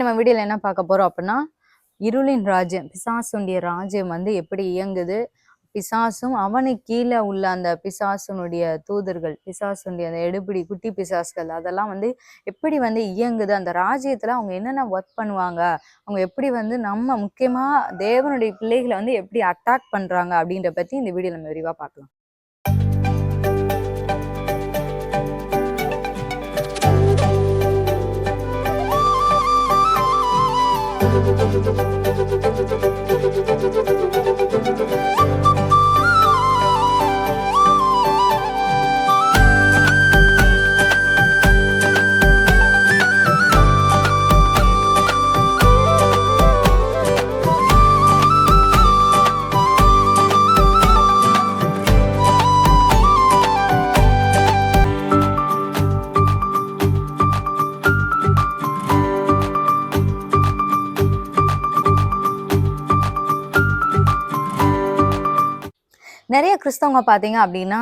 நம்ம வீடியோல என்ன பார்க்க போறோம் அப்படின்னா இருளின் ராஜ்யம் பிசாசுடைய ராஜ்யம் வந்து எப்படி இயங்குது? பிசாசும் அவனுக்கு கீழே உள்ள அந்த பிசாசுனுடைய தூதர்கள் பிசாசுடைய அந்த எடுபிடி குட்டி பிசாசுகள் அதெல்லாம் வந்து எப்படி வந்து இயங்குது? அந்த ராஜ்யத்துல அவங்க என்னென்ன ஒர்க் பண்ணுவாங்க? அவங்க எப்படி வந்து நம்ம முக்கியமா தேவனுடைய பிள்ளைகளை வந்து எப்படி அட்டாக் பண்றாங்க அப்படின்ற பத்தி இந்த வீடியோ நம்ம விரிவா பார்க்கலாம். கிறிஸ்தவங்க பாத்தீங்க அப்படின்னா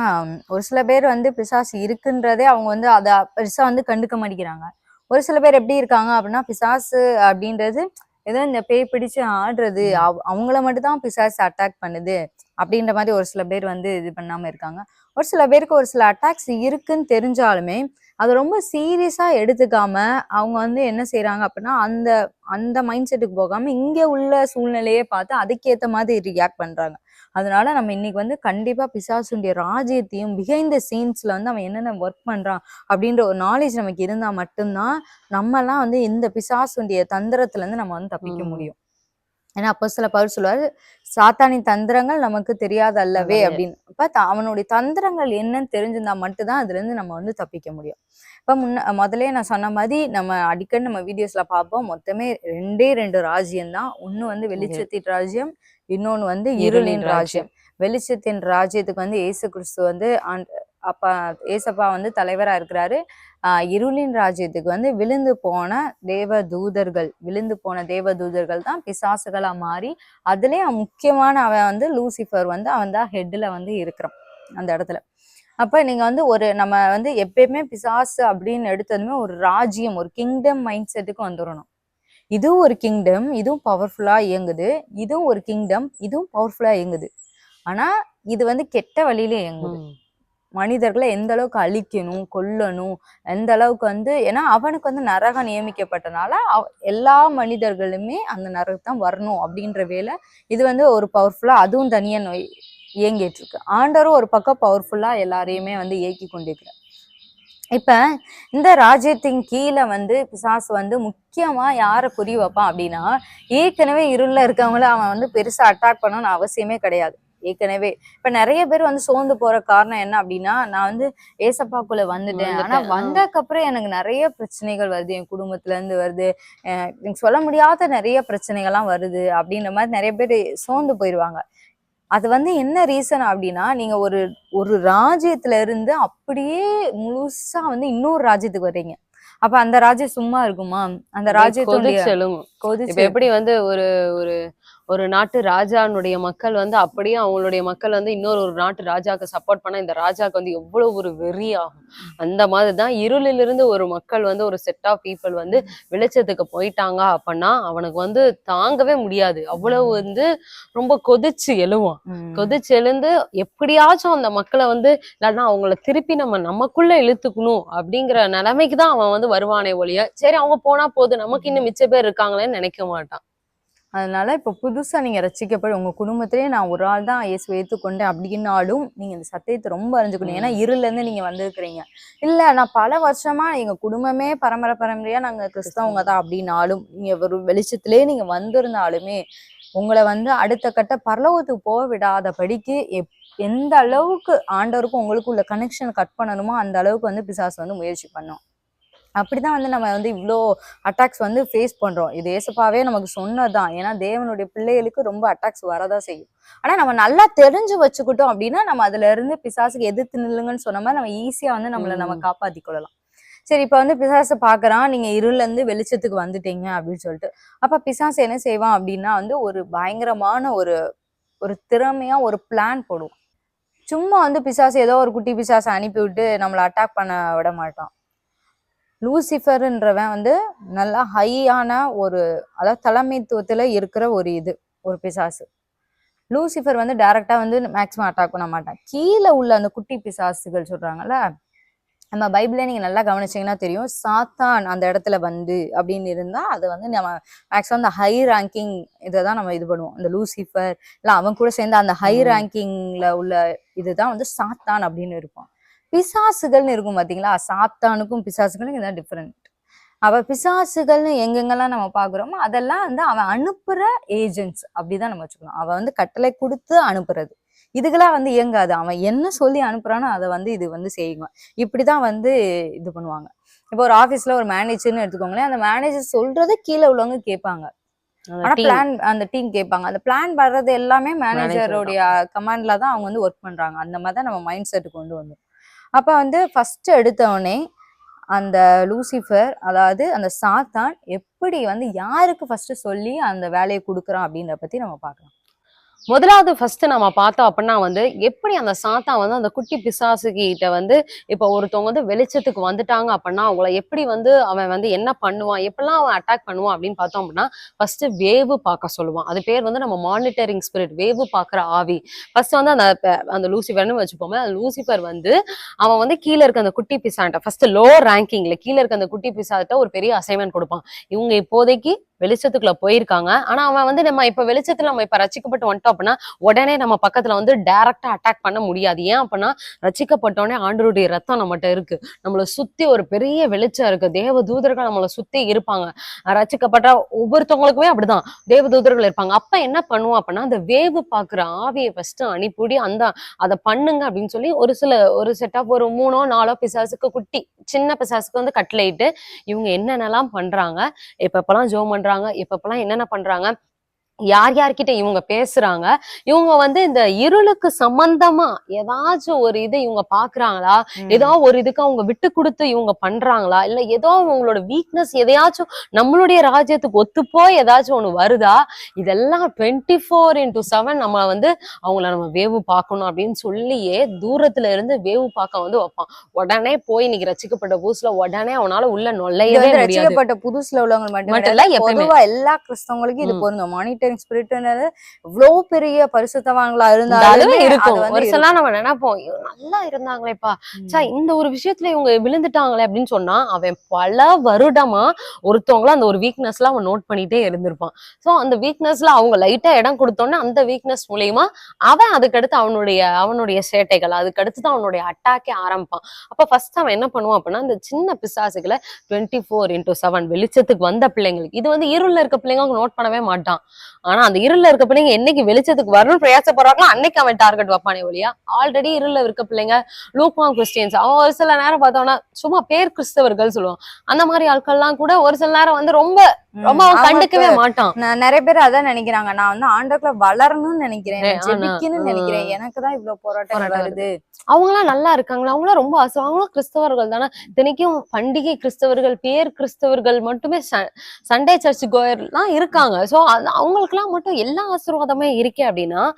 ஒரு சில பேர் வந்து பிசாசு இருக்குன்றதே அவங்க வந்து அதை பெருசா வந்து கண்டுக்க மாட்டேங்கிறாங்க. ஒரு சில பேர் எப்படி இருக்காங்க அப்படின்னா பிசாசு அப்படின்றது ஏதோ இந்த பேய் பிடிச்சு ஆடுறது அவ- அவங்கள மட்டும் தான் பிசாசு அட்டாக் பண்ணுது அப்படின்ற மாதிரி ஒரு சில பேர் வந்து இது பண்ணாம இருக்காங்க. ஒரு சில பேருக்கு ஒரு சில அட்டாக்ஸ் இருக்குன்னு தெரிஞ்சாலுமே அது ரொம்ப சீரியஸா எடுத்துக்காம அவங்க வந்து என்ன செய்றாங்க அப்படின்னா அந்த அந்த மைண்ட் செட்டுக்கு போகாம இங்க உள்ள சூழ்நிலையே பார்த்து அதுக்கேத்த மாதிரி ரியாக்ட் பண்றாங்க. அதனால நம்ம இன்னைக்கு வந்து கண்டிப்பா பிசாசுடைய ராஜ்யத்தையும் பிஹைண்ட் த சீன்ஸ்ல வந்து அவன் என்னென்ன ஒர்க் பண்றான் அப்படின்ற ஒரு நாலேஜ் நமக்கு இருந்தா மட்டும்தான் நம்மலாம் வந்து இந்த பிசாசுடைய தந்திரத்துல இருந்து நம்ம வந்து தப்பிக்க. முடியும் ஏன்னா அப்போ சில பவுல் சொல்லுவாரு சாத்தானின் தந்திரங்கள் நமக்கு தெரியாத அல்லவே. அப்படின்னு அப்ப அவனுடைய தந்திரங்கள் என்னன்னு தெரிஞ்சிருந்தா மட்டும்தான் அதுல இருந்து நம்ம வந்து தப்பிக்க முடியும் இப்ப முன்ன முதல்லயே நான் சொன்ன மாதிரி நம்ம அடிக்கடி நம்ம வீடியோஸ்ல பார்ப்போம். மொத்தமே ரெண்டே ரெண்டு ராஜ்யம் தான். ஒண்ணு வந்து வெளிச்சத்தின் ராஜ்யம் இன்னொன்னு வந்து இருளின் ராஜ்யம். வெளிச்சத்தின் ராஜ்யத்துக்கு வந்து இயேசு கிறிஸ்து வந்து அப்பா ஏசப்பா வந்து தலைவரா இருக்கிறாரு. இருளின் ராஜ்யத்துக்கு வந்து விழுந்து போன தேவ தூதர்கள் விழுந்து போன தேவ தூதர்கள் தான் பிசாசுகளா மாறி அதுலயும் முக்கியமான அவன் வந்து லூசிஃபர் வந்து அவன் தான் ஹெட்ல வந்து இருக்கிறான் அந்த இடத்துல. அப்ப நீங்க வந்து ஒரு நம்ம வந்து எப்பயுமே பிசாசு அப்படின்னு எடுத்ததுமே ஒரு ராஜ்யம் ஒரு கிங்டம் மைண்ட் செட்டுக்கு வந்துடணும் இதுவும் ஒரு கிங்டம் இதுவும் பவர்ஃபுல்லா இயங்குது. இதுவும் ஒரு கிங்டம் இதுவும் பவர்ஃபுல்லா இயங்குது. ஆனா இது வந்து கெட்ட வழியில இயங்குது. மனிதர்களை எந்த அளவுக்கு அழிக்கணும் கொல்லணும் எந்த அளவுக்கு வந்து ஏன்னா அவனுக்கு வந்து நரகம் நியமிக்கப்பட்டனால எல்லா மனிதர்களுமே அந்த நரகத்தான் வரணும் அப்படின்ற வேலை இது வந்து ஒரு பவர்ஃபுல்லா அதுவும் தனியா நோய் இயங்கிட்டு இருக்கு ஆண்டரும் ஒரு பக்கம் பவர்ஃபுல்லா எல்லாரையுமே வந்து இயக்கி கொண்டிருக்கிறார். இப்ப இந்த ராஜ்யத்தின் கீழே வந்து பிசாசு வந்து முக்கியமா யாரை குறி வைப்பான் அப்படின்னா ஏற்கனவே இருள்ல இருக்கவங்கள அவன் வந்து பெருசா அட்டாக் பண்ணணும்னு அவசியமே கிடையாது. ஏற்கனவே. இப்ப நிறைய பேர் வந்து சோர்ந்து போற காரணம் என்ன அப்படின்னா நான் வந்து ஏசப்பாக்குள்ள வந்துட்டேன். ஆனா. வந்ததுக்கு அப்புறம் எனக்கு நிறைய பிரச்சனைகள் வருது. என் குடும்பத்துல இருந்து வருது. எனக்கு சொல்ல முடியாத நிறைய பிரச்சனைகள்லாம் வருது அப்படின்ற மாதிரி நிறைய பேர் சோர்ந்து போயிடுவாங்க அது வந்து என்ன ரீசன் அப்படின்னா நீங்க ஒரு ஒரு ராஜ்யத்துல இருந்து அப்படியே முழுசா வந்து இன்னொரு ராஜ்யத்துக்கு வர்றீங்க. அப்ப அந்த ராஜ்யம் சும்மா இருக்குமா? அந்த அப்படியே ராஜ்யத்துடைய கொதிச்செழும். எப்படி வந்து ஒரு ஒரு ஒரு நாட்டு ராஜானுடைய மக்கள் வந்து அப்படியே அவங்களுடைய மக்கள் வந்து இன்னொரு ஒரு நாட்டு ராஜாக்கு சப்போர்ட் பண்ணா இந்த ராஜாக்கு வந்து எவ்வளவு ஒரு வெறி ஆகும். அந்த மாதிரி தான் இருளிலிருந்து ஒரு மக்கள் வந்து ஒரு செட் ஆஃப் பீப்புள் வந்து வெளிச்சத்துக்கு போயிட்டாங்க அப்படின்னா அவனுக்கு வந்து தாங்கவே முடியாது. அவ்வளவு வந்து ரொம்ப கொதிச்சு எழுவான். கொதிச்சு எழுந்து எப்படியாச்சும் அந்த மக்களை வந்து இல்லைன்னா அவங்கள திருப்பி நம்ம நமக்குள்ள இழுத்துக்கணும் அப்படிங்கிற நிலைமைக்கு தான் அவன் வந்து வருவானே ஒழிய சரி அவங்க போனா போதும். நமக்கு இன்னும் மிச்ச பேர் இருக்காங்களேன்னு நினைக்க மாட்டான். அதனால இப்ப புதுசா நீங்க ரசிக்கப்படும் உங்க குடும்பத்திலேயே நான் ஒரு ஆள் தான் இயேசு ஏத்துக்கொண்டேன் அப்படின்னாலும் நீங்க இந்த சத்தியத்தை ரொம்ப அறிஞ்சுக்கணும். ஏன்னா இருள்ல இருந்து நீங்க வந்திருக்கிறீங்க. இல்ல நான் பல வருஷமா எங்க குடும்பமே பரம்பரை பரம்பரையா நாங்க கிறிஸ்தவங்க தான் அப்படின்னாலும் நீங்க ஒரு வெளிச்சத்திலே நீங்க வந்திருந்தாலுமே உங்களை வந்து அடுத்த கட்ட பரலோகத்துக்கு போக விடாதபடிக்கு எப் எந்த அளவுக்கு ஆண்டவருக்கும் உங்களுக்கு உள்ள கனெக்ஷன் கட் பண்ணணுமோ அந்த அளவுக்கு வந்து பிசாசு வந்து முயற்சி பண்ணும். அப்படிதான் வந்து நம்ம வந்து இவ்வளோ அட்டாக்ஸ் வந்து ஃபேஸ் பண்றோம். இது ஏசப்பாவே நமக்கு சொன்னதுதான். ஏன்னா தேவனுடைய பிள்ளைகளுக்கு ரொம்ப அட்டாக்ஸ் வரதான் செய்யும். ஆனா நம்ம நல்லா தெரிஞ்சு வச்சுக்கிட்டோம் அப்படின்னா நம்ம அதுல இருந்து பிசாசுக்கு எதிர்த்து நில்லுங்கன்னு சொன்ன மாதிரி நம்ம ஈஸியா வந்து நம்மள நம்ம ம். காப்பாத்தி கொள்ளலாம் சரி இப்ப வந்து பிசாசு பாக்குறான் நீங்க இருள்ல இருந்து வெளிச்சத்துக்கு வந்துட்டீங்க அப்படின்னு சொல்லிட்டு. அப்ப பிசாசு என்ன செய்வான் அப்படின்னா வந்து ஒரு பயங்கரமான ஒரு ஒரு திறமையா ஒரு பிளான் போடுவான். சும்மா வந்து பிசாசு ஏதோ ஒரு குட்டி பிசாசை அனுப்பி விட்டு நம்மளை அட்டாக் பண்ண விட மாட்டான். லூசிஃபர்ன்றவன் வந்து நல்லா ஹையான ஒரு அதாவது தலைமைத்துவத்துல இருக்கிற ஒரு இது ஒரு பிசாசு. லூசிஃபர் வந்து டைரக்டா வந்து மேக்ஸிமம் அட்டாக் பண்ண மாட்டான். கீழே உள்ள அந்த குட்டி பிசாசுகள் சொல்றாங்கல்ல நம்ம பைபிளே நீங்க நல்லா கவனிச்சீங்கன்னா தெரியும் சாத்தான் அந்த இடத்துல வந்து அப்படின்னு இருந்தா அது வந்து நம்ம மேக்ஸிமம் அந்த ஹை ரேங்கிங் இதை தான் நம்ம இது பண்ணுவோம். இந்த லூசிஃபர் இல்ல அவன் கூட சேர்ந்து அந்த ஹை ம். ரேங்கிங்ல உள்ள இதுதான் வந்து சாத்தான் அப்படின்னு இருக்கும் பிசாசுகள்னு இருக்கும் பாத்தீங்களா? சாத்தானுக்கும் பிசாசுகளுக்கும் இதான் டிஃப்ரெண்ட் அவ பிசாசுகள்னு எங்கெங்கெல்லாம் நம்ம பாக்குறோமோ அதெல்லாம் வந்து அவன் அனுப்புற ஏஜென்ட்ஸ் அப்படிதான் நம்ம வச்சுக்கணும். அவன் வந்து கட்டளை கொடுத்து அனுப்புறது. இதுக்கெல்லாம் வந்து இயங்காது. அவன் என்ன சொல்லி அனுப்புறானோ அதை வந்து இது வந்து செய்யுங்க இப்படிதான் வந்து இது பண்ணுவாங்க. இப்போ ஒரு ஆபீஸ்ல ஒரு மேனேஜர்னு எடுத்துக்கோங்களேன். அந்த மேனேஜர் சொல்றதை கீழே உள்ளவங்க கேட்பாங்க. ஆனா. பிளான் அந்த டீம் கேட்பாங்க. அந்த பிளான் வர்றது எல்லாமே. மேனேஜருடைய கமாண்ட்ல தான். அவங்க வந்து ஒர்க் பண்றாங்க. அந்த மாதிரி தான் நம்ம மைண்ட் செட் கொண்டு வந்தோம். அப்போ வந்து ஃபஸ்ட்டு எடுத்தவொடனே அந்த லூசிஃபர் அதாவது அந்த சாத்தான் எப்படி வந்து யாருக்கு ஃபஸ்ட்டு சொல்லி அந்த வேலையை கொடுக்குறான் அப்படின்றத பற்றி நம்ம பார்க்கலாம். முதலாவது ஃபர்ஸ்ட் நம்ம பார்த்தோம் அப்படின்னா வந்து எப்படி அந்த சாத்தா வந்து அந்த குட்டி பிசாசு கிட்ட வந்து இப்போ ஒருத்தவங்க வந்து வெளிச்சத்துக்கு வந்துட்டாங்க அப்படின்னா அவங்கள எப்படி வந்து அவன் வந்து என்ன பண்ணுவான் எப்படிலாம் அவன் அட்டாக் பண்ணுவான் அப்படின்னு பார்த்தோம் அப்படின்னா ஃபர்ஸ்ட் வேவு பார்க்க சொல்லுவான். அது பேர் வந்து நம்ம மானிட்டரிங் ஸ்பிரிட் வேவு பார்க்குற ஆவி. ஃபர்ஸ்ட் வந்து அந்த அந்த லூசிஃபர்னு வச்சுப்போமே அந்த லூசிஃபர் வந்து அவன் வந்து கீழே இருக்க அந்த குட்டி பிசாட்ட ஃபர்ஸ்ட் லோ ரேங்கிங்ல கீழே இருக்க அந்த குட்டி பிசாட்ட ஒரு பெரிய அசைன்மெண்ட் கொடுப்பான். இவங்க இப்போதைக்கு வெளிச்சத்துக்குள்ள போயிருக்காங்க. ஆனா அவன் வந்து நம்ம இப்ப வெளிச்சத்துல நம்ம இப்ப ரசிக்கப்பட்டு வந்துட்டோம் அப்படின்னா உடனே நம்ம பக்கத்துல வந்து டைரக்டா அட்டாக் பண்ண முடியாது. ஏன் அப்படின்னா ரசிக்கப்பட்டோடனே ஆண்டருடைய ரத்தம் நம்மகிட்ட இருக்கு. நம்மள சுத்தி ஒரு பெரிய வெளிச்சம் இருக்கு. தேவ தூதர்கள் நம்மள சுத்தி இருப்பாங்க. ரசிக்கப்பட்ட ஒவ்வொருத்தவங்களுக்குமே அப்படிதான். தேவ தூதர்கள் இருப்பாங்க. அப்ப என்ன பண்ணுவோம் அப்படின்னா அந்த வேவு பாக்குற ஆவியை ஃபர்ஸ்ட் அனுப்பிடி அந்த அதை பண்ணுங்க அப்படின்னு சொல்லி ஒரு சில ஒரு செட்டப் ஒரு மூணோ நாலோ பிசாசுக்கு குட்டி சின்ன பிசாசுக்கு வந்து கட்டளையிட்டு இவங்க என்னென்னலாம் பண்றாங்க? எப்பப்பெல்லாம் ஜோம் பண்றாங்க எப்பப்பெல்லாம் என்னென்ன பண்றாங்க? யார் யார்கிட்ட இவங்க பேசுறாங்க? இவங்க வந்து இந்த இருளுக்கு சம்பந்தமா ஏதாச்சும் ஒரு இது இவங்க பாக்குறாங்களா? ஏதோ ஒரு இதுக்கு அவங்க விட்டு கொடுத்து இவங்க பண்றாங்களா? இல்ல ஏதோ அவங்களோட வீக்னஸ் எதையாச்சும் நம்மளுடைய ராஜ்யத்துக்கு ஒத்துப்போய் ஏதாச்சும் ஒண்ணு வருதா? இதெல்லாம் டுவெண்ட்டி ஃபோர் இன்டூ செவன் நம்ம வந்து அவங்கள நம்ம வேவு பார்க்கணும் அப்படின்னு சொல்லியே தூரத்துல இருந்து வேவு பார்க்க வந்து வைப்பான். உடனே போய் இன்னைக்கு ரசிக்கப்பட்ட பூஸ்ல உடனே அவனால உள்ள நுழையவே ரசிக்கப்பட்ட புதுசுல உள்ளவங்க மட்டும் இல்ல எல்லா கிறிஸ்தவங்களுக்கும் இது. பொருந்தும். மானிட்டரிங் ஸ்பிரிட்ன்றது இவ்வளவு பெரிய பரிசுத்தவான்களா இருந்தாலுமே இருக்கும். ஒரு சில நம்ம நினைப்போம் "ஐயோ, நல்லா இருந்தாங்களேப்பா. சா இந்த ஒரு விஷயத்துல இவங்க விழுந்துட்டாங்களே அப்படின்னு சொன்னா அவன் பல வருடமா ஒருத்தவங்கள அந்த ஒரு வீக்னஸ்ல அவன் நோட் பண்ணிட்டே இருந்திருப்பான். சோ அந்த வீக்னஸ்ல அவங்க லைட்டா இடம் கொடுத்தோன்னே அந்த வீக்னஸ் மூலியமா அவன் அதுக்கடுத்து அவனுடைய அவனுடைய சேட்டைகள் அதுக்கடுத்து தான் அவனுடைய அட்டாக்கே ஆரம்பிப்பான். அப்ப ஃபர்ஸ்ட் அவன் என்ன பண்ணுவான் அப்படின்னா இந்த சின்ன பிசாசுகளை டுவெண்ட்டி ஃபோர் இன்டூ செவன் வெளிச்சத்துக்கு வந்த பிள்ளைங்களுக்கு இது வந்து இருள்ல இருக்க பிள்ளைங்க அவங்க நோட் பண்ணவே மாட்டான். ஆனா அந்த இருள்ல இருக்க பிள்ளைங்க என்னைக்கு வெளிச்சத்துக்கு வரணும்னு பிரயாசப்படுறாங்களோ அன்னைக்கு அவன் டார்கெட் வைப்பானே ஒழியா. ஆல்ரெடி இருள்ல இருக்க பிள்ளைங்க லூக்வாங் கிறிஸ்டியன்ஸ் அவன் ஒரு சில நேரம் பார்த்தோம்னா சும்மா பேர் கிறிஸ்தவர்கள் சொல்லுவான். அந்த மாதிரி ஆட்கள்லாம் கூட ஒரு சில நேரம் வந்து ரொம்ப. ரொம்ப அவன் கண்டுக்கவே மாட்டான். நிறைய பேர் அதான் நினைக்கிறாங்க. நான் வந்து ஆண்டோக்குள்ள வளரணும்னு நினைக்கிறேன். ஜெபிக்கணும்னு நினைக்கிறேன். ம். எனக்கு தான் இவ்வளவு போராட்டம் வருது. அவங்களாம் நல்லா இருக்காங்களா? அவங்களாம் ரொம்ப ஆசை அவங்களும் கிறிஸ்தவர்கள் தானே. இத்தனைக்கும் பண்டிகை கிறிஸ்தவர்கள் பேர் கிறிஸ்தவர்கள் மட்டுமே ச- சண்டே சர்ச் கோயர்லாம் இருக்காங்க. சோ அவங்களுக்குலாம் மட்டும் எல்லா ஆசீர்வாதமே இருக்கே அப்படின்னா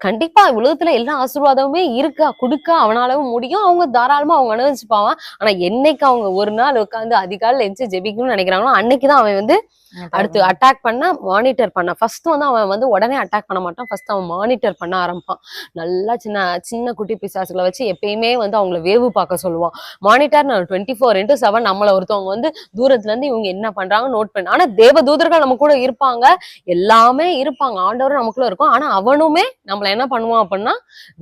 கண்டிப்பா உலகத்துல எல்லா ஆசீர்வாதமுமே இருக்கா? கொடுக்க? அவனாலவும் முடியும். அவங்க தாராளமா அவங்க அனுபவிச்சுப்பாவான். ஆனா என்னைக்கு அவங்க ஒரு நாள் உட்காந்து அதிகாலையில எந்திரிச்சு ஜெபிக்கணும்னு நினைக்கிறாங்களோ அன்னைக்குதான் அவன் வந்து அடுத்து அட்டாக் பண்ண மானிட்டர் பண்ண. ஃபர்ஸ்ட் வந்து அவன் வந்து உடனே அட்டாக் பண்ண மாட்டான். ஃபர்ஸ்ட் அவன் மானிட்டர் பண்ண ஆரம்பிப்பான். நல்லா சின்ன சின்ன குட்டி பிசாசுகளை வச்சு எப்பயுமே வந்து அவங்கள வேவு பார்க்க சொல்லுவான். மானிட்டர் நான் டுவெண்ட்டி ஃபோர் இன்டூ செவன் நம்மள ஒருத்தவங்க வந்து தூரத்துல இருந்து இவங்க என்ன பண்றாங்க நோட் பண்ண ஆனா தேவ தூதர்கள் நம்ம கூட இருப்பாங்க. எல்லாமே இருப்பாங்க. ஆண்டவரும் நமக்குள்ள இருக்கும். ஆனா அவனுமே நம்மள என்ன பண்ணுவான் அப்படின்னா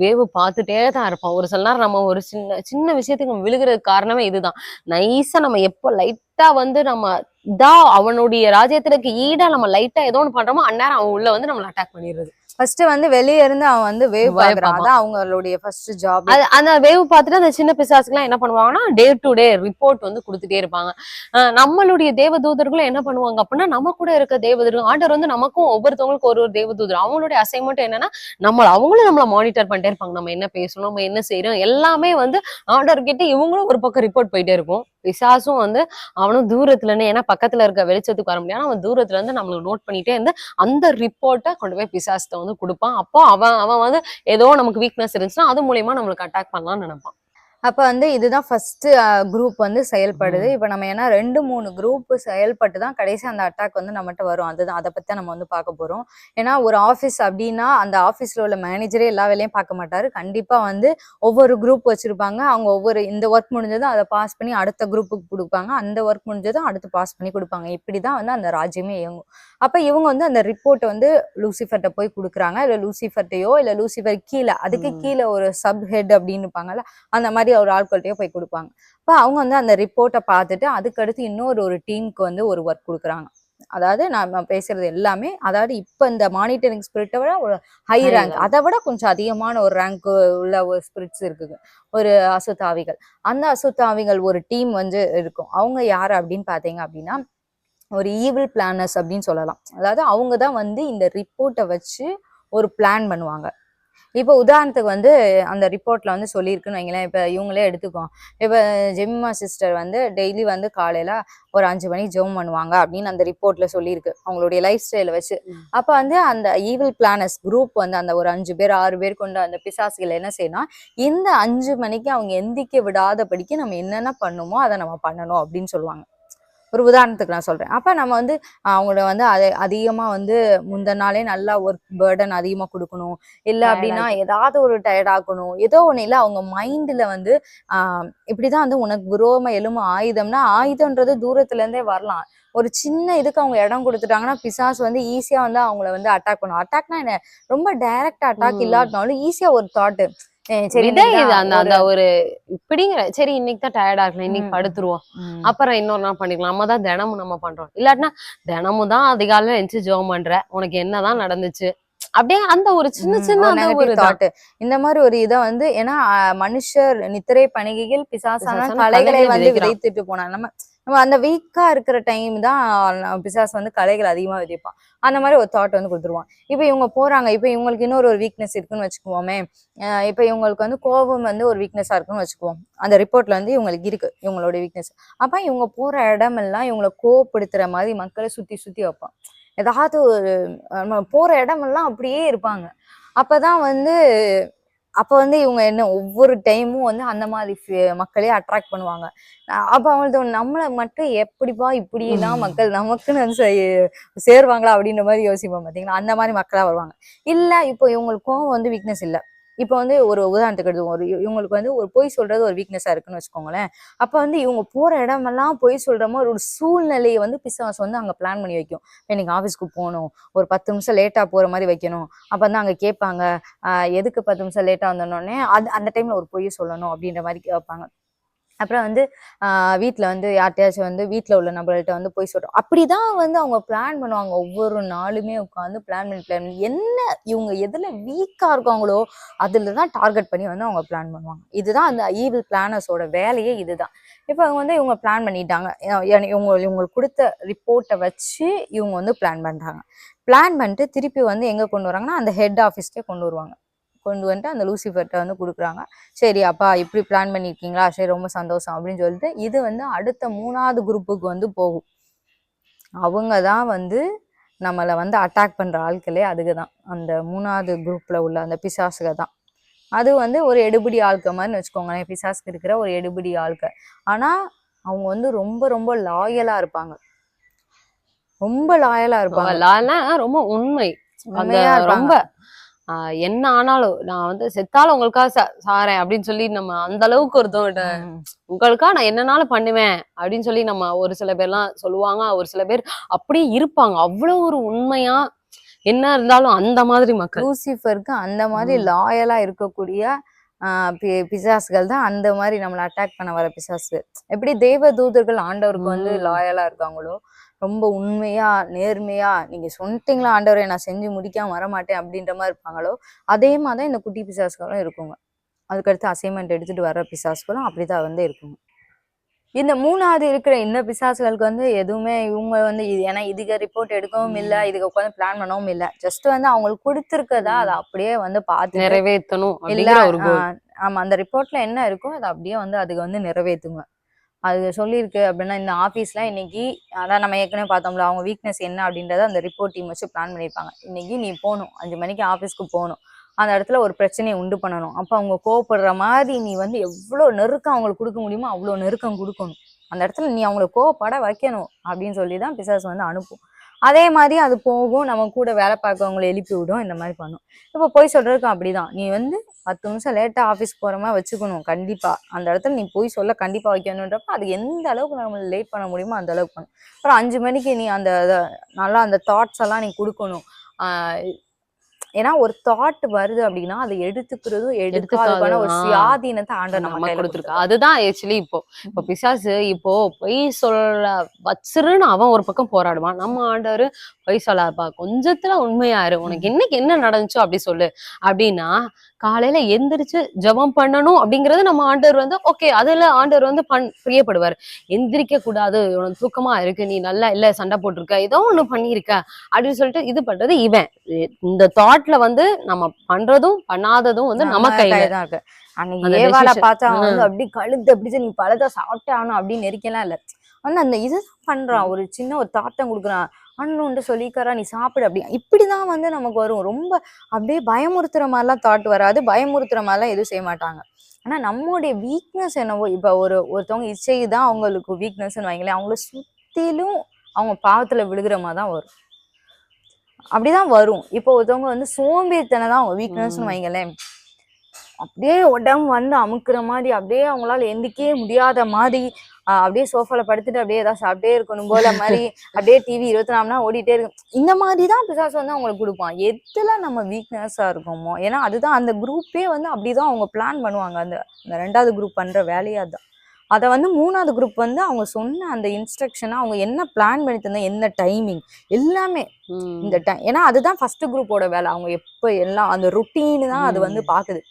வேவு பார்த்துட்டே தான் இருப்பான். ஒரு சில நேரம் நம்ம ஒரு சின்ன சின்ன விஷயத்துக்கு விழுகிறதுக்கு காரணமே இதுதான். நைஸா நம்ம எப்போ லைட்டா வந்து நம்ம இதா அவனுடைய ராஜ்யத்திற்கு ஈடா நம்ம லைட்டா ஏதோ ஒண்ணு பண்றோமோ அந்நேரம் அவன் உள்ள வந்து நம்மள அட்டாக் பண்ணிடுறது. ஃபர்ஸ்ட் வந்து வெளிய இருந்து அவன் வந்து வேவ் பாக்குறான் அவங்களுடைய ஃபர்ஸ்ட் ஜாப் அந்த வேவ் பார்த்துட்டு அந்த சின்ன பிசாசுக்குலாம் என்ன பண்ணுவாங்கன்னா டே டு டே ரிப்போர்ட் வந்து கொடுத்துட்டே இருப்பாங்க. நம்மளுடைய தேவதூதர்களும் என்ன பண்ணுவாங்க அப்படின்னா நம்ம கூட இருக்க தேவதூதர்கள் ஆண்டவர் வந்து நமக்கும் ஒவ்வொருத்தவங்களுக்கும் ஒரு ஒரு தேவதூதர். அவங்களுடைய அசைன்மெண்ட் என்னன்னா நம்ம அவங்களும் நம்மள மானிட்டர் பண்ணிட்டே இருப்பாங்க. நம்ம என்ன பேசணும் நம்ம என்ன செய்யறோம் எல்லாமே வந்து ஆண்டவர் கிட்ட இவங்களும் ஒரு பக்கம் ரிப்போர்ட் போயிட்டே இருக்கும். பிசாசும் வந்து அவனும் தூரத்துல இருந்து ஏன்னா பக்கத்துல இருக்க வெளிச்சத்துக்கு வர முடியாது. அவன் தூரத்துல இருந்து நம்மளுக்கு நோட் பண்ணிட்டே இருந்து அந்த ரிப்போர்ட்டை கொண்டு போய் பிசாசத்தை வந்து கொடுப்பான். அப்போ அவன் அவன் வந்து ஏதோ நமக்கு வீக்னஸ் இருந்துச்சுன்னா அது மூலியமா நம்மளுக்கு அட்டாக் பண்ணலாம்னு நினைப்பான். அப்ப வந்து இதுதான் ஃபர்ஸ்ட் குரூப் வந்து செயல்படுது. இப்ப நம்ம ஏன்னா ரெண்டு மூணு குரூப் செயல்பட்டு தான் கடைசி அந்த அட்டாக் வந்து நம்மகிட்ட வரும். அதுதான். அதை தான் நம்ம வந்து பார்க்க போறோம். ஏன்னா ஒரு ஆஃபீஸ் அப்படின்னா அந்த ஆஃபீஸ்ல உள்ள மேனேஜரே எல்லா வேலையும் பார்க்க மாட்டாரு. கண்டிப்பா வந்து ஒவ்வொரு குரூப் வச்சிருப்பாங்க. அவங்க ஒவ்வொரு இந்த ஒர்க் முடிஞ்சதும் அதை பாஸ் பண்ணி அடுத்த குரூப்புக்கு கொடுப்பாங்க. அந்த ஒர்க் முடிஞ்சதும் அடுத்து பாஸ் பண்ணி கொடுப்பாங்க. இப்படிதான் வந்து அந்த ராஜ்யமே இயங்கும். அப்ப இவங்க வந்து அந்த ரிப்போர்ட்டை வந்து லூசிஃபர்ட்ட போய் கொடுக்குறாங்க. இல்ல லூசிஃபர்ட்டையோ இல்ல லூசிஃபர் கீழே அதுக்கு. கீழே ஒரு சப் ஹெட் அப்படின்னு இருப்பாங்கல்ல அந்த மாதிரி ஒரு ஆட்கள்கிட்டயோ போய் கொடுப்பாங்க. அப்ப அவங்க வந்து அந்த ரிப்போர்ட்டை பார்த்துட்டு அதுக்கடுத்து இன்னொரு ஒரு டீமுக்கு வந்து ஒரு ஒர்க் கொடுக்குறாங்க. அதாவது நாம பேசுறது எல்லாமே அதாவது இப்ப இந்த மானிட்டரிங் ஸ்பிரிட்டை விட ஒரு ஹை ரேங்க். அதை விட கொஞ்சம் அதிகமான ஒரு ரேங்க் உள்ள ஒரு ஸ்பிரிட்ஸ் இருக்குது. ஒரு அசுத்தாவிகள். அந்த அசுத்தாவிகள் ஒரு டீம் வந்து இருக்கும். அவங்க யாரு அப்படின்னு பாத்தீங்க அப்படின்னா ஒரு ஈவில் பிளானர்ஸ் அப்படின்னு சொல்லலாம். அதாவது அவங்க தான் வந்து இந்த ரிப்போர்ட்டை வச்சு ஒரு பிளான் பண்ணுவாங்க. இப்போ உதாரணத்துக்கு வந்து அந்த ரிப்போர்ட்ல வந்து சொல்லியிருக்குன்னு வைங்களேன். இப்போ இவங்களே எடுத்துக்கோம் இப்போ ஜெமிமா சிஸ்டர் வந்து டெய்லி வந்து காலையில ஒரு அஞ்சு மணிக்கு ஜெபம் பண்ணுவாங்க அப்படின்னு அந்த ரிப்போர்ட்ல சொல்லியிருக்கு. அவங்களுடைய லைஃப் ஸ்டைலை வச்சு. அப்ப வந்து அந்த ஈவில் பிளானர்ஸ் குரூப் வந்து அந்த ஒரு அஞ்சு பேர் ஆறு பேர் கொண்ட அந்த பிசாசுகள் என்ன செய்யணும் இந்த அஞ்சு மணிக்கு அவங்க எந்திக்க விடாதபடிக்கு நம்ம என்னென்ன பண்ணுமோ அதை நம்ம பண்ணணும் அப்படின்னு சொல்லுவாங்க. ஒரு உதாரணத்துக்கு நான் சொல்றேன். அப்ப நம்ம வந்து அவங்கள வந்து அதை அதிகமா வந்து முந்தின நாளே நல்லா ஒர்க் பேர்டன் அதிகமா கொடுக்கணும். இல்ல அப்படின்னா ஏதாவது ஒரு டயர்ட் ஆக்கணும். ஏதோ இல்ல அவங்க மைண்ட்ல வந்து ஆஹ் இப்படிதான் வந்து உனக்கு விரோம எலும்பு ஆயுதம்னா ஆயுதம்ன்றது தூரத்துல இருந்தே வரலாம். ஒரு சின்ன இதுக்கு அவங்க இடம் கொடுத்துட்டாங்கன்னா பிசாஸ் வந்து ஈஸியா வந்து அவங்கள வந்து அட்டாக் பண்ணும். அட்டாக்னா என்ன? ரொம்ப டைரக்ட் அட்டாக். இல்லாட்டினாலும் ஈஸியா ஒரு தாட் அந்த ஒரு- இப்படிங்கிற சரி இன்னைக்கு தான் டயர்டா இருக்கலாம் இன்னைக்கு. படுத்துருவோம். அப்புறம் இன்னொரு நாள் பண்ணிக்கலாம் நம்ம தான் தினமும் நம்ம பண்றோம் இல்லாட்டினா தினமும் தான் அதிகாலையில எந்திச்சு ஜெபம் பண்ற உனக்கு என்னதான் நடந்துச்சு அப்படியே அந்த ஒரு சின்ன சின்ன அந்த ஒரு. இந்த மாதிரி ஒரு இதை வந்து ஏன்னா மனுஷர் நித்திரை பணிகைகள் பிசாசான கலைகளை வந்து. விதைத்துட்டு போனாங்க நம்ம நம்ம அந்த வீக்கா இருக்கிற டைம் தான் பிசாஸ் வந்து கலைகள் அதிகமா விதைப்பான் அந்த மாதிரி ஒரு தாட் வந்து கொடுத்துருவான். இப்போ இவங்க போறாங்க இப்போ இவங்களுக்கு இன்னொரு ஒரு வீக்னஸ் இருக்குன்னு வச்சுக்குவோமே. இப்போ இவங்களுக்கு வந்து கோபம் வந்து ஒரு வீக்னஸா இருக்குன்னு வச்சுக்குவோம். அந்த ரிப்போர்ட்ல வந்து இவங்களுக்கு இருக்கு இவங்களோட வீக்னஸ் அப்ப இவங்க போற இடமெல்லாம் இவங்களை கோவப்படுத்துற மாதிரி மக்களை சுத்தி சுத்தி வைப்பான். ஏதாவது ஒரு நம்ம போற இடமெல்லாம் அப்படியே இருப்பாங்க. அப்பதான் வந்து அப்ப வந்து இவங்க என்ன ஒவ்வொரு டைமும் வந்து அந்த மாதிரி மக்களே அட்ராக்ட் பண்ணுவாங்க. அப்ப அவங்களுக்கு நம்மள மட்டும் எப்படிப்பா இப்படி எல்லாம் மக்கள் நமக்குன்னு சேருவாங்களா அப்படின்ற மாதிரி யோசிப்போம் பாத்தீங்களா? அந்த மாதிரி மக்களா வருவாங்க. இல்ல இப்போ இவங்களுக்கு கோவம் வந்து வீக்னஸ் இல்ல. இப்போ வந்து ஒரு உதாரணத்துக்கு எடுத்து ஒரு இ- இவங்களுக்கு வந்து ஒரு பொய் சொல்றது ஒரு வீக்னஸா இருக்குன்னு வச்சுக்கோங்களேன். அப்போ வந்து இவங்க போற இடமெல்லாம் பொய் சொல்ற மாதிரி ஒரு சூழ்நிலையை வந்து பிசாஸ் வந்து அங்கே பிளான் பண்ணி வைக்கும். இன்னைக்கு ஆஃபீஸ்க்கு போகணும் ஒரு பத்து நிமிஷம் லேட்டாக போற மாதிரி வைக்கணும். அப்போ வந்து அங்கே கேட்பாங்க எதுக்கு பத்து நிமிஷம் லேட்டாக வந்தோடனே அது அந்த டைம்ல ஒரு பொய் சொல்லணும் அப்படின்ற மாதிரி கேட்பாங்க. அப்புறம் வந்து வீட்டில் வந்து யார்கிட்டயாச்சும் வந்து வீட்டில் உள்ள நபர்கள்ட்ட வந்து போய் சொல்கிறோம் அப்படி தான் வந்து அவங்க பிளான் பண்ணுவாங்க. ஒவ்வொரு நாளுமே உட்காந்து பிளான் பண்ணி பிளான் என்ன இவங்க எதில் வீக்காக இருக்காங்களோ அதில் தான் டார்கெட் பண்ணி வந்து அவங்க பிளான் பண்ணுவாங்க. இதுதான் அந்த ஈவில் பிளானர்ஸோட வேலையே இதுதான். இப்போ அவங்க வந்து இவங்க பிளான் பண்ணிட்டாங்க. இவங்க இவங்களுக்கு கொடுத்த ரிப்போர்ட்டை வச்சு இவங்க வந்து பிளான் பண்ணுறாங்க பிளான் பண்ணிட்டு திருப்பி வந்து எங்கே கொண்டு வராங்கன்னா அந்த ஹெட் ஆஃபீஸ்க்கே கொண்டு வருவாங்க. கொண்டு வந்துட்டு அந்த லூசிஃபர்ட்ட வந்து கொடுக்குறாங்க. சரி அப்பா இப்படி பிளான் பண்ணியிருக்கீங்களா சரி ரொம்ப சந்தோஷம். அப்படின்னு சொல்லிட்டு இது வந்து அடுத்த மூணாவது குரூப்புக்கு வந்து போகும். அவங்க தான் வந்து நம்மளை வந்து அட்டாக் பண்ற ஆட்களே அதுக்கு தான். அந்த மூணாவது குரூப்ல உள்ள அந்த பிசாசுக தான். அது வந்து ஒரு எடுபிடி ஆட்க மாதிரின்னு வச்சுக்கோங்களேன். பிசாசுக்கு இருக்கிற ஒரு எடுபிடி ஆட்க ஆனா அவங்க வந்து ரொம்ப ரொம்ப லாயலா இருப்பாங்க. ரொம்ப லாயலா இருப்பாங்க. லானா ரொம்ப உண்மை. ரொம்ப என்ன ஆனாலும் நான் வந்து செத்தாலும் உங்களுக்காக சா- சாறேன் அப்படின்னு சொல்லி நம்ம அந்த அளவுக்கு ஒருத்தவங்க ம். உங்களுக்கா நான் என்னனாலும் பண்ணுவேன் அப்படின்னு சொல்லி நம்ம ஒரு சில பேர்லாம் சொல்லுவாங்க ஒரு சில பேர் அப்படியே இருப்பாங்க அவ்வளவு ஒரு உண்மையா என்ன இருந்தாலும் அந்த மாதிரி மக்கள் லூசிஃபருக்கு அந்த மாதிரி. லாயலா இருக்கக்கூடிய பிசாசுகள் தான் அந்த மாதிரி நம்மளை அட்டாக் பண்ண வர பிசாசு எப்படி தெய்வ தூதர்கள் ஆண்டவருக்கு வந்து. லாயலா இருக்காங்களோ ரொம்ப உண்மையா நேர்மையா நீங்க சொன்னிட்டீங்களா ஆண்டவரை நான் செஞ்சு முடிக்காம வர மாட்டேன் அப்படின்ற மாதிரி இருப்பாங்களோ அதே மாதிரி தான் இந்த குட்டி பிசாசுகளும் இருக்குங்க. அதுக்கடுத்து அசைன்மெண்ட் எடுத்துட்டு வர பிசாசுகளும் அப்படிதான் வந்து இருக்குங்க. இந்த மூணாவது இருக்கிற இந்த பிசாசுகளுக்கு வந்து எதுவுமே இவங்க வந்து இது ஏன்னா இதுக்கு ரிப்போர்ட் எடுக்கவும் இல்ல இதுக்கு உட்காந்து பிளான் பண்ணவும் இல்ல. ஜஸ்ட் வந்து அவங்களுக்கு கொடுத்துருக்கதா அதை அப்படியே வந்து பார்த்து நிறைவேற்றணும் இல்ல ஆமா அந்த ரிப்போர்ட்ல என்ன இருக்கோ அதை அப்படியே வந்து அதுக்கு வந்து நிறைவேத்துங்க அது சொல்லியிருக்கு அப்படின்னா இந்த ஆஃபீஸ்ல இன்னைக்கு அதான் நம்ம ஏற்கனவே பார்த்தோம்ல அவங்க வீக்னஸ் என்ன அப்படின்றத அந்த ரிப்போர்ட் டீம் வச்சு பிளான் பண்ணியிருப்பாங்க. இன்னைக்கு நீ போகணும். அஞ்சு மணிக்கு ஆஃபீஸ்க்கு போகணும். அந்த இடத்துல ஒரு பிரச்சனையை உண்டு பண்ணணும். அப்போ அவங்க கோவப்படுற மாதிரி நீ வந்து எவ்வளோ நெருக்கம் அவங்களுக்கு கொடுக்க முடியுமோ அவ்வளோ நெருக்கம் கொடுக்கணும். அந்த இடத்துல நீ அவங்கள கோவப்பட வைக்கணும் அப்படின்னு சொல்லி தான் பிசாஸ் வந்து அனுப்பும். அதே மாதிரி அது போகும். நம்ம கூட வேலை பார்க்கறவங்களை எழுப்பி விடும். இந்த மாதிரி பண்ணும். இப்போ போய் சொல்றதுக்கு அப்படிதான். நீ வந்து பத்து நிமிஷம் லேட்டாக ஆஃபீஸ் போகிற மாதிரி வச்சுக்கணும். கண்டிப்பாக அந்த இடத்துல நீ போய் சொல்ல கண்டிப்பாக வைக்கணுன்றப்ப அது எந்த அளவுக்கு நம்ம லேட் பண்ண முடியுமோ அந்த அளவுக்கு பண்ணும். அப்புறம் அஞ்சு மணிக்கு நீ அந்த நல்லா அந்த தாட்ஸ் எல்லாம் நீ கொடுக்கணும். ஏன்னா ஒரு தாட் வருது அப்படின்னா அதை எடுத்துக்கிறதும் எடுத்துக்காதுக்கான ஒரு. சுயாதீனத்தை ஆண்டவர் நம்ம நம்ம கையில கொடுத்துருக்கா. அதுதான் ஆக்சுவலி இப்போ. இப்போ பிசாசு இப்போ பொய் சொல்ல வச்சிருன்னு அவன் ஒரு பக்கம் போராடுவான். நம்ம ஆண்டவர் பொய் சொல்லாதப்பா கொஞ்சத்துல உண்மையாரு உனக்கு இன்னைக்கு என்ன நடந்துச்சோ அப்படி சொல்லு. அப்படின்னா காலையில எந்திரிச்சு ஜெபம் பண்ணணும் அப்படிங்கறது நம்ம ஆண்டவர் வந்து ஓகே அதுல ஆண்டவர் வந்து பண் பிரியப்படுவார். எந்திரிக்க கூடாது உனக்கு தூக்கமா இருக்கு நீ நல்லா இல்ல சண்டை போட்டிருக்க ஏதோ ஒண்ணு பண்ணியிருக்க அப்படின்னு சொல்லிட்டு இது பண்றது இவன். இந்த தாட்ல வந்து நம்ம பண்றதும் பண்ணாததும் வந்து நம்ம கையில. தான் இருக்கு. அன்னைக்கு decision. பார்த்தா வந்து அப்படி கழுத்து அப்படி நீ பழத்தை சாப்பிட்டே ஆகணும் அப்படின்னு நெரிக்கலாம் இல்ல. வந்து அந்த இதுதான் பண்றான். ஒரு சின்ன ஒரு தாட்டம் கொடுக்குறான். அண்ணன் சொல்லிக்காரா நீ சாப்பிடு அப்படி இப்படிதான் வந்து நமக்கு வரும். ரொம்ப அப்படியே பயமுறுத்துற மாதிரிலாம் தாட் வராது. பயமுறுத்துற மாதிரிலாம் எதுவும் செய்ய மாட்டாங்க. ஆனா நம்மளுடைய வீக்னஸ் என்னவோ இப்ப ஒரு ஒருத்தவங்க இச்சை தான் அவங்களுக்கு வீக்னஸ்ன்னு வைங்களேன் அவங்கள சுத்திலும் அவங்க பாவத்துல விழுகிற மாதிரி தான் வரும். அப்படிதான் வரும். இப்போ ஒருத்தவங்க வந்து சோம்பேறித்தனம் தான் அவங்க வீக்னஸ்னு. வைங்களேன். அப்படியே உடம்பு வந்து அமுக்குற மாதிரி அப்படியே அவங்களால எந்திக்கவே முடியாத மாதிரி அப்படியே சோஃபால படுத்துட்டு அப்படியே ஏதாவது சாப்பிட்டே இருக்கணும் போல மாதிரி அப்படியே டிவி இருபத்தி நாலு மணி ஓடிட்டே இருக்கும் இந்த மாதிரி தான் பிசாசு வந்து அவங்களுக்கு கொடுப்பான். எதுல நம்ம வீக்னஸா இருக்கோமோ? ஏன்னா அதுதான் அந்த குரூப்பே வந்து அப்படிதான் அவங்க பிளான் பண்ணுவாங்க. அந்த அந்த ரெண்டாவது குரூப் பண்ற வேலையா தான் அதை வந்து மூணாவது குரூப் வந்து அவங்க சொன்ன அந்த இன்ஸ்ட்ரக்ஷனை அவங்க என்ன பிளான் பண்ணி தந்தா என்ன டைமிங் எல்லாமே. இந்த டைம் ஏன்னா அதுதான் ஃபர்ஸ்ட் குரூப்போட வேலை. அவங்க எப்போ எல்லாம் அந்த ருட்டீன் தான் அது வந்து பாக்குது.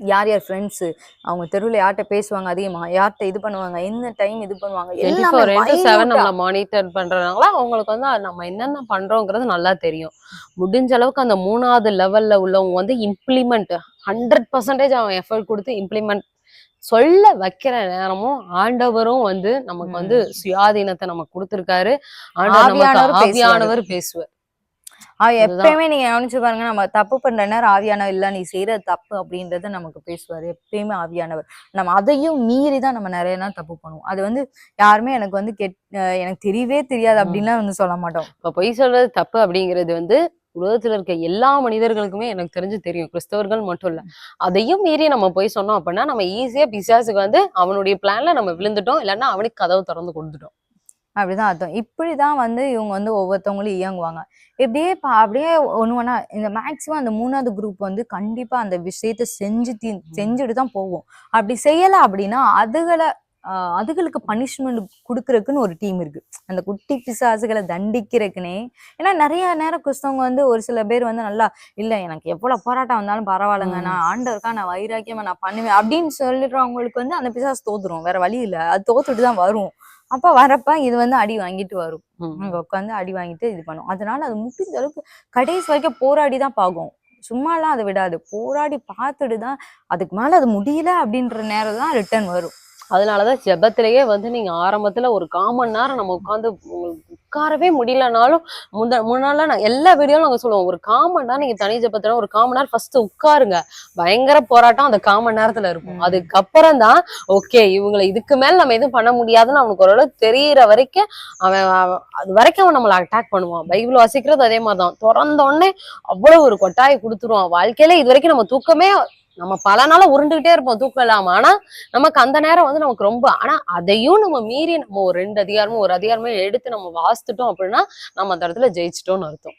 யார் யார் ஃப்ரெண்ட்ஸு அவங்க தெருவில் யார்கிட்ட பேசுவாங்க அதிகமா யார்கிட்ட இது பண்ணுவாங்க என்ன டைம் இது பண்ணுவாங்க எல்லாமே செவன். நம்மள மானிட்டர் பண்றதுனால அவங்களுக்கு வந்து நம்ம என்னென்ன பண்றோங்கிறது நல்லா தெரியும். முடிஞ்ச அளவுக்கு அந்த மூணாவது லெவல்ல உள்ளவங்க வந்து இம்ப்ளிமெண்ட் ஹண்ட்ரட் பர்சன்டேஜ் அவன் எஃபர்ட் கொடுத்து இம்ப்ளிமெண்ட் சொல்ல வைக்கிற நேரமும் ஆண்டவரும் வந்து நமக்கு வந்து சுயாதீனத்தை நமக்கு கொடுத்திருக்காரு. ஆவியானவர் பேசுவாரு. எப்பயுமே நீங்க கவனிச்சு பாருங்க நம்ம தப்பு பண்ற நேரம் ஆவியானவர் இல்ல நீ செய்யற தப்பு அப்படின்றத நமக்கு பேசுவாரு. எப்பயுமே ஆவியானவர். நம்ம அதையும் மீறி தான் நம்ம நிறைய நாள் தப்பு பண்ணுவோம். அது வந்து யாருமே எனக்கு வந்து கெட் எனக்கு தெரியவே தெரியாது. அப்படின்லாம் வந்து சொல்ல மாட்டோம். இப்ப பொய் சொல்றது தப்பு அப்படிங்கிறது வந்து உலகத்துல இருக்க எல்லா மனிதர்களுக்குமே எனக்கு தெரிஞ்சு தெரியும். கிறிஸ்தவர்கள் மட்டும் இல்ல. அதையும் மீறி நம்ம போய் சொன்னோம் அப்படின்னா நம்ம ஈஸியா பிசாசுக்கு வந்து அவனுடைய பிளான்ல நம்ம விழுந்துட்டோம். இல்லைன்னா அவனுக்கு கதவு திறந்து கொடுத்துட்டோம். அப்படிதான் அர்த்தம். இப்படிதான் வந்து இவங்க வந்து ஒவ்வொருத்தவங்களும் இயங்குவாங்க. இப்படியே பா அப்படியே ஒண்ணு ஒண்ணா இந்த மேக்சிமம் அந்த மூணாவது குரூப் வந்து கண்டிப்பா அந்த விஷயத்த செஞ்சு தீ செஞ்சுட்டு தான் போகும். அப்படி செய்யல அப்படின்னா அதுகளை அதுகளுக்கு பனிஷ்மெண்ட் கொடுக்கறதுக்குன்னு ஒரு டீம் இருக்கு. அந்த குட்டி பிசாசுகளை தண்டிக்கிறதுக்குனே. ஏன்னா நிறைய நேரம் கிறிஸ்தவங்க வந்து ஒரு சில பேர் வந்து நல்லா இல்ல எனக்கு எவ்வளவு போராட்டம் வந்தாலும் பரவாயில்லைங்க. நான் ஆண்டவருக்கா நான் வைராக்கியமா நான் பண்ணுவேன். அப்படின்னு சொல்லிடுறவங்களுக்கு வந்து அந்த பிசாசு தோத்துரும். வேற வழி இல்ல. அது தோத்துட்டு தான் வரும். அப்ப வரப்ப இது வந்து அடி வாங்கிட்டு வரும். அங்க உட்காந்து அடி வாங்கிட்டு இது பண்ணும். அதனால அது முடிஞ்ச அளவுக்கு கடைசி வரைக்கும் போராடி தான் பார்க்கும் சும்மாலாம் அதை விடாது. போராடி பார்த்துட்டு தான் அதுக்கு மேல அது முடியல அப்படின்ற நேரம் தான் ரிட்டர்ன் வரும். அதனாலதான் ஜெபத்திலேயே வந்து நீங்க ஆரம்பத்துல ஒரு காமன் நேரம் நம்ம உட்காந்து உட்காரவே முடியலனாலும் முத முன்னால நான் எல்லா வீடியோவும் நாங்க சொல்லுவோம். ஒரு காமன் நேரம் நீங்க தனி ஜெபத்துல ஒரு காமன் நேரம் ஃபர்ஸ்ட் உட்காருங்க. பயங்கர போராட்டம் அந்த காமன் நேரத்துல இருக்கும். அதுக்கப்புறம் தான் ஓகே இவங்களை இதுக்கு மேல நம்ம எதுவும் பண்ண முடியாதுன்னு அவனுக்கு ஓரளவு தெரியற வரைக்கும் அவன் அது வரைக்கும் அவன் நம்மளை அட்டாக் பண்ணுவான். பைபிள் வாசிக்கிறது அதே மாதிரிதான். திறந்த உடனே அவ்வளவு ஒரு கொட்டாயை கொடுத்துருவான். வாழ்க்கையில இது வரைக்கும் நம்ம தூக்கமே நம்ம பல நாளா உருண்டுகிட்டே இருப்போம் தூக்கம் இல்லாம. ஆனா நமக்கு அந்த நேரம் வந்து நமக்கு ரொம்ப ஆனா அதையும் நம்ம மீறி நம்ம ஒரு ரெண்டு அதிகாரமும் ஒரு அதிகாரமே எடுத்து நம்ம வாசித்துட்டோம் அப்படின்னா நம்ம அந்த இடத்துல ஜெயிச்சிட்டோம்னு அர்த்தம்.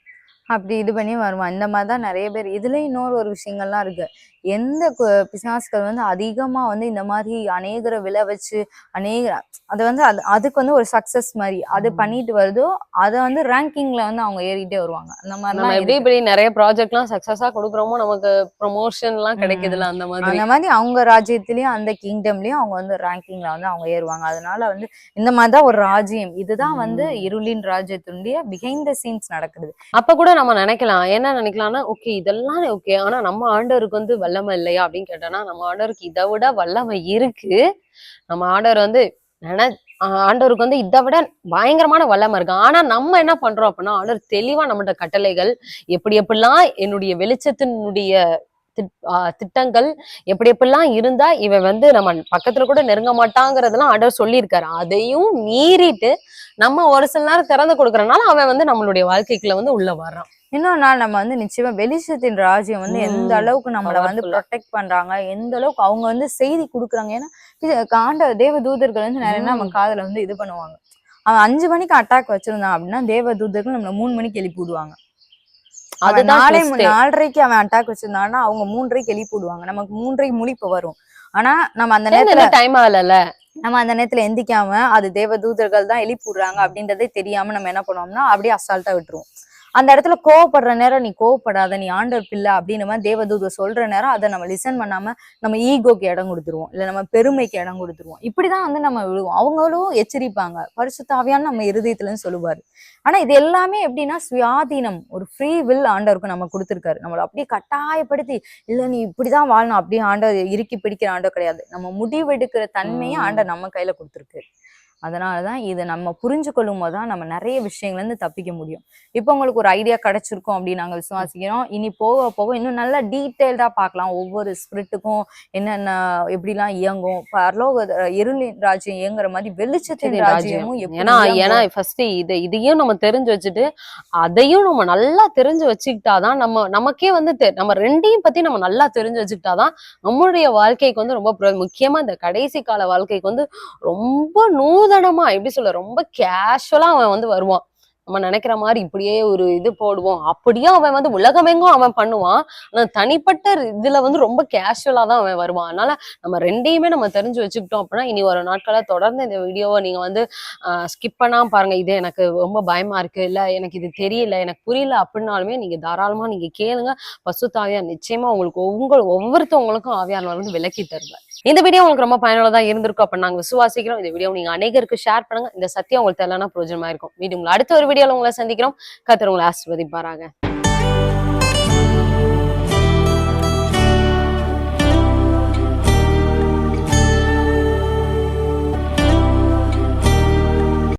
அப்படி இது பண்ணி வருவான் இந்த மாதிரி தான் நிறைய பேர். இதுல இன்னொரு ஒரு விஷயங்கள்லாம் இருக்கு. எந்த பிசாசுகள் வந்து அதிகமா வந்து இந்த மாதிரி அநேகரை விழ வச்சு அநேக அது வந்து அது அதுக்கு வந்து ஒரு சக்சஸ் மாதிரி அது. பண்ணிட்டு வருதோ அதை வந்து ரேங்கிங்ல வந்து அவங்க ஏறிட்டே வருவாங்க. அந்த நம்ம மாதிரிலாம் எப்படி. இப்படி நிறைய ப்ராஜெக்ட் எல்லாம் சக்சஸா கொடுக்குறோமோ நமக்கு ப்ரொமோஷன் எல்லாம் கிடைக்குதுல்ல அந்த மாதிரி. அந்த மாதிரி அவங்க ராஜ்யத்திலயும் அந்த கிங்டம்லயும் அவங்க வந்து ரேங்கிங்ல வந்து அவங்க ஏறுவாங்க. அதனால வந்து இந்த மாதிரி தான் ஒரு ராஜ்யம். இதுதான் வந்து. இருளின் ராஜ்யத்தினுடைய பிஹைண்ட் த சீன்ஸ் நடக்குது. அப்ப கூட நம்ம நினைக்கலாம். என்ன நினைக்கலாம்னா ஓகே இதெல்லாம் ஓகே ஆனா நம்ம ஆண்டவருக்கு வந்து வல்லமை இல்லையா அப்படின்னு கேட்டோம்னா நம்ம ஆண்டவருக்கு இதை விட வல்லமை இருக்கு. நம்ம ஆண்டவர் வந்து நினை ஆண்டவருக்கு வந்து இதை விட பயங்கரமான வல்லமை இருக்கு. ஆனா நம்ம என்ன பண்றோம் அப்படின்னா ஆண்டவர் தெளிவா நம்மகிட்ட கட்டளைகள் எப்படி எப்படிலாம் என்னுடைய வெளிச்சத்தினுடைய திட்டங்கள் எப்படி எப்படிலாம் இருந்தா இவன் வந்து நம்ம பக்கத்துல கூட நெருங்க மாட்டாங்கிறதெல்லாம் ஆண்டவர் சொல்லியிருக்காரு அதையும் மீறிட்டு நம்ம ஒரு சில நேரம் திறந்து கொடுக்கறனால அவன் வந்து நம்மளுடைய வாழ்க்கைக்குள்ள வந்து உள்ள வர்றான் இன்னொரு நாள் நம்ம வந்து நிச்சயமா வெளிச்சத்தின் ராஜ்யம் வந்து எந்த. அளவுக்கு நம்மளை வந்து. ப்ரொடெக்ட் பண்றாங்க எந்த அளவுக்கு அவங்க வந்து செய்தி கொடுக்குறாங்க ஏன்னா ஆண்ட தேவ தூதர்கள் வந்து நிறைய. நம்ம காதுல வந்து இது பண்ணுவாங்க அவன் அஞ்சு மணிக்கு அட்டாக் வச்சிருந்தான் அப்படின்னா தேவ தூதர்கள் நம்மள மூணு மணிக்கு எழுப்பி விடுவாங்க அவன் நாளை. நாலரைக்கு அவன் அட்டாக் வச்சிருந்தான்னா அவங்க மூன்றரைக்கு எழுப்பி விடுவாங்க நமக்கு மூன்றரைக்கு முழிப்பு வரும். ஆனா நம்ம அந்த நேரத்துல டைம் ஆகல நம்ம அந்த நேரத்துல எந்திக்காம அது தேவ தூதர்கள் தான் எழுப்பி விடுறாங்க அப்படின்றதே தெரியாம நம்ம என்ன பண்ணுவோம்னா அப்படியே அசால்ட்டா விட்டுருவோம். அந்த இடத்துல கோவப்படுற நேரம் நீ கோவப்படாத நீ ஆண்டவர் பிள்ளை அப்படின்னு மாதிரி தேவதூதர் சொல்ற நேரம் அதை நம்ம லிசன் பண்ணாம நம்ம ஈகோக்கு இடம் கொடுத்துருவோம். இல்ல நம்ம பெருமைக்கு இடம் கொடுத்துருவோம். இப்படிதான் வந்து நம்ம விழுவோம். அவங்களும் எச்சரிப்பாங்க. பரிசுத்தாவியான்னு நம்ம இருதயத்துல இருந்து சொல்லுவாரு. ஆனா இது எல்லாமே எப்படின்னா சுயாதீனம். ஒரு ஃப்ரீ வில் ஆண்டவருக்கு நம்ம கொடுத்துருக்காரு. நம்மள அப்படியே கட்டாயப்படுத்தி இல்ல நீ இப்படிதான் வாழணும். அப்படியே ஆண்டவர் இறுக்கி பிடிக்கிற ஆண்டவர் கிடையாது. நம்ம முடிவெடுக்கிற தன்மையை. ஆண்டவர் நம்ம கையில கொடுத்துருக்கு. அதனாலதான் இதை நம்ம புரிஞ்சு கொள்ளும் போதுதான் நம்ம நிறைய விஷயங்கள்ல இருந்து தப்பிக்க முடியும் இப்போ உங்களுக்கு ஒரு ஐடியா கிடைச்சிருக்கும் அப்படின்னு நாங்க விசுவாசிக்கிறோம் இனி போக போக இன்னும் நல்லா டீட்டெயில்டா பார்க்கலாம் ஒவ்வொரு ஸ்பிரிட்டுக்கும் என்னென்ன எப்படிலாம் இயங்கும் பரலோக இருளின் ராஜ்யம் இயங்குற மாதிரி வெளிச்சத்தின் ராஜ்யம். ராஜ்யமும் ஏன்னா? ஏன்னா ஃபர்ஸ்ட் இது இதையும் நம்ம தெரிஞ்சு வச்சுட்டு அதையும் நம்ம நல்லா தெரிஞ்சு வச்சுக்கிட்டாதான் நம்ம நமக்கே வந்து நம்ம ரெண்டையும் பத்தி நம்ம நல்லா தெரிஞ்சு வச்சுக்கிட்டாதான் நம்மளுடைய வாழ்க்கைக்கு வந்து ரொம்ப முக்கியமா இந்த கடைசி கால வாழ்க்கைக்கு வந்து ரொம்ப நூதனமா எப்படி சொல்ல ரொம்ப கேஷுவலா அவன் வந்து வருவான். நம்ம நினைக்கிற மாதிரி இப்படியே ஒரு இது போடுவோம். அப்படியே அவன் வந்து உலகமெங்கும் அவன் பண்ணுவான். ஆனா தனிப்பட்ட இதுல வந்து ரொம்ப கேஷுவலா தான் அவன் வருவான். அதனால நம்ம ரெண்டையுமே நம்ம தெரிஞ்சு வச்சுக்கிட்டோம் அப்படின்னா இனி ஒரு நாட்களா தொடர்ந்து இந்த வீடியோவை நீங்க வந்து ஸ்கிப் பண்ணாம பாருங்க. இது எனக்கு ரொம்ப பயமா இருக்கு. இல்ல எனக்கு இது தெரியல எனக்கு புரியல அப்படின்னாலுமே நீங்க தாராளமா நீங்க கேளுங்க. பசுத்தாவியா நிச்சயமா உங்களுக்கு உங்கள் ஒவ்வொருத்தவங்களுக்கும் ஆவியானவர் வந்து விளக்கி தருவார். இந்த வீடியோ உங்களுக்கு ரொம்ப பயனுள்ளதா இருந்திருக்கும் அப்படின்னு நாங்க விசுவாசிக்கிறோம். இந்த வீடியோ நீங்க அநேகருக்கு ஷேர் பண்ணுங்க. இந்த சத்தியம் உங்களுக்கு தெரியலனா பிரயோஜனமா இருக்கும். மீண்டும் உங்களை அடுத்த ஒரு வீடியோல உங்களை சந்திக்கிறோம். கத்தர் உங்களை ஆசிர்வதிப்பாராங்க